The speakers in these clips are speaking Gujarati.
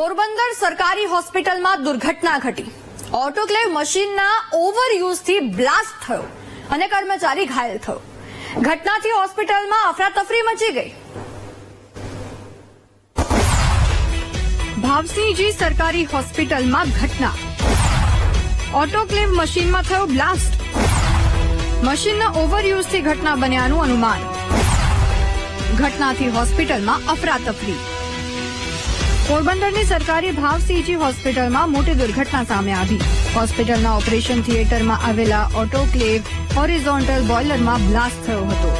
પોરબંદર સરકારી હોસ્પિટલમાં દુર્ઘટના ઘટી. ઓટોક્લેવ મશીનના ઓવરયુઝથી બ્લાસ્ટ થયો અને કર્મચારી ઘાયલ થયો. ઘટનાથી હોસ્પિટલમાં અફરાતફરી મચી ગઈ. ભાવસિંહજી સરકારી હોસ્પિટલમાં ઘટના. ઓટોક્લેવ મશીનમાં થયો બ્લાસ્ટ. મશીનના ઓવરયુઝથી ઘટના બન્યાનું અનુમાન. ઘટનાથી હોસ્પિટલમાં અફરાતફરી. પોરબંદરની સરકારી ભાવસીજી હોસ્પિટલમાં મોટી દુર્ઘટના સામે આવી. હોસ્પિટલના ઓપરેશન થિયેટરમાં આવેલા ઓટોક્લેવ હોરિઝોન્ટલ બોઇલરમાં બ્લાસ્ટ થયો હતો.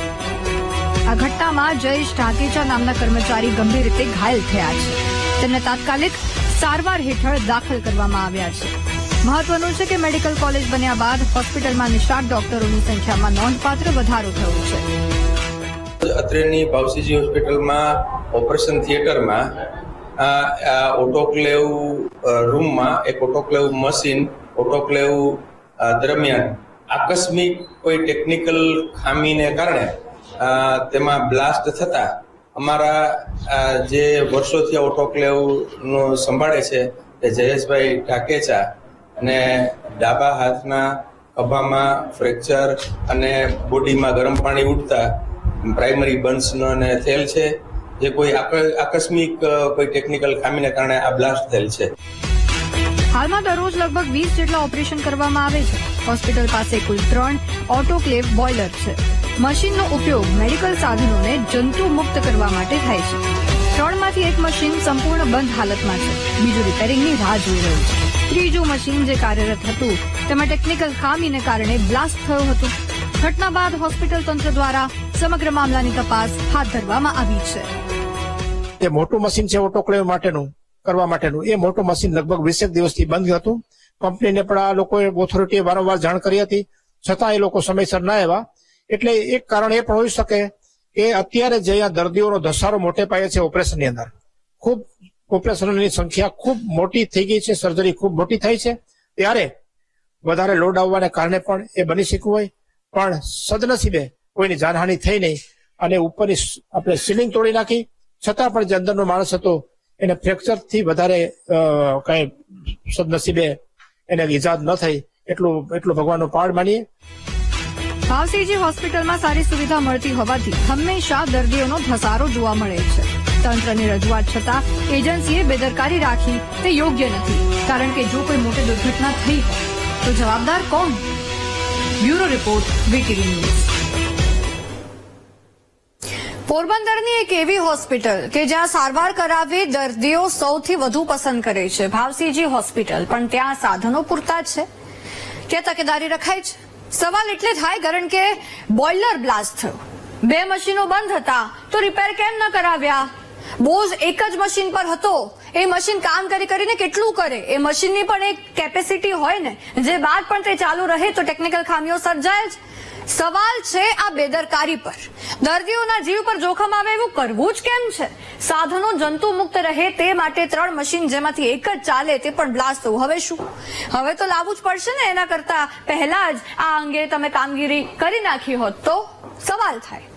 આ ઘટનામાં જયેશ ઢાકેચા નામના કર્મચારી ગંભીર રીતે ઘાયલ થયા છે. તેમને તાત્કાલિક સારવાર હેઠળ દાખલ કરવામાં આવ્યા છે. મહત્વનું છે કે મેડિકલ કોલેજ બન્યા બાદ હોસ્પિટલમાં નિષ્ણાત ડોક્ટરોની સંખ્યામાં નોંધપાત્ર વધારો થયો છે. અત્રેની ભાવસીજી હોસ્પિટલમાં ઓપરેશન થિયેટરમાં આ ઓટોક્લેવ રૂમમાં એક ઓટોક્લેવ મશીન ઓટોક્લેવ દરમિયાન આકસ્મિક કોઈ ટેકનિકલ ખામીને કારણે તેમાં બ્લાસ્ટ થતા અમારા જે વર્ષોથી ઓટોક્લેવનું સંભાળે છે તે જયેશભાઈ ઢાકેચા અને ડાબા હાથના ખભામાં ફ્રેક્ચર અને બોડીમાં ગરમ પાણી ઉઠતા પ્રાઇમરી બન્સનો થયેલ છે. જે કોઈ આકસ્મિક કોઈ ટેકનિકલ ખામીને કારણે આ બ્લાસ્ટ થયેલ છે. હાલમાં દરરોજ લગભગ વીસ જેટલા ઓપરેશન કરવામાં આવે છે. હોસ્પિટલ પાસે કુલ ત્રણ ઓટોક્લેવ બોઇલર છે. મશીનનો ઉપયોગ મેડિકલ સાધનોને જંતુ મુક્ત કરવા માટે થાય છે. ત્રણમાંથી એક મશીન સંપૂર્ણ બંધ હાલતમાં છે. બીજું રિપેરિંગની રાહ જોઈ રહ્યું છે. ત્રીજું મશીન જે કાર્યરત હતું, તેમાં ટેકનિકલ ખામીને કારણે બ્લાસ્ટ થયું હતું. ઘટના બાદ હોસ્પિટલ તંત્ર દ્વારા સમગ્ર મામલાની તપાસ હાથ ધરવામાં આવી છે. એ મોટું મશીન છે ઓટોક્લેવ માટેનું, કરવા માટેનું. એ મોટું મશીન લગભગ વીસેક દિવસથી બંધ હતું. કંપનીને પણ આ લોકોએ ઓથોરિટીએ વારંવાર જાણ કરી હતી. છતાં એ લોકો સમયસર ના આવ્યા. એટલે એક કારણ એ પણ હોઈ શકે કે અત્યારે જે અહીંયા દર્દીઓનો ધસારો મોટે પાયે છે ઓપરેશનની અંદર, ખૂબ ઓપરેશનની સંખ્યા ખૂબ મોટી થઈ ગઈ છે સર્જરી ખૂબ મોટી થઈ છે. ત્યારે વધારે લોડ આવવાને કારણે પણ એ બની શક્યું હોય. પણ સદનસીબે કોઈની જાનહાનિ થઈ નહીં. અને ઉપરની આપણે સીલિંગ તોડી નાખી. છતાં પણ જે અંદરનો માણસ હતો. એને ફ્રેક્ચરથી વધારે કઈ સદનસીબે એને ઈજાદ ન થઈ. એટલું એટલું ભગવાનનો પાડ માનીએ. ભાવસિંહજી હોસ્પિટલમાં સારી સુવિધા મળતી હોવાથી હંમેશા દર્દીઓનો ધસારો જોવા મળે છે. તંત્રની રજૂઆત છતાં એજન્સીએ બેદરકારી રાખી તે યોગ્ય નથી. કારણ કે જો કોઈ મોટી દુર્ઘટના થઈ તો જવાબદાર કોણ? Bureau report VTV news. પોરબંદરની એક એવી હોસ્પિટલ કે જ્યાં સારવાર કરાવવી દર્દીઓ સૌથી વધુ પસંદ કરે છે. ભાવસીજી હોસ્પિટલ. પણ ત્યાં સાધનો પૂરતા છે. ત્યાં તકેદારી રખાય છે. સવાલ એટલે થાય કારણ કે બોઇલર બ્લાસ્ટ થયો. બે મશીનો બંધ હતા તો રિપેર કેમ ન કરાવ્યા? બોઝ એક જ મશીન પર હતો. એ મશીન કામ કરી કરીને કેટલું કરે? એ મશીનની પણ એક કેપેસિટી હોય ને, જે બાદ પણ તે ચાલુ રહે તો ટેકનિકલ ખામીઓ સર્જાય જ. સવાલ છે આ બેદરકારી પર. દર્દીઓના જીવ પર જોખમ આવે એવું કરવું જ કેમ છે? સાધનો જંતુ મુક્ત રહે તે માટે ત્રણ મશીન જેમાંથી એક જ ચાલે તે પણ બ્લાસ્ટ થવું. હવે શું? હવે તો લાવવું જ પડશે ને એના કરતા પહેલા જ આ અંગે તમે કામગીરી કરી નાખી હોત તો? સવાલ થાય.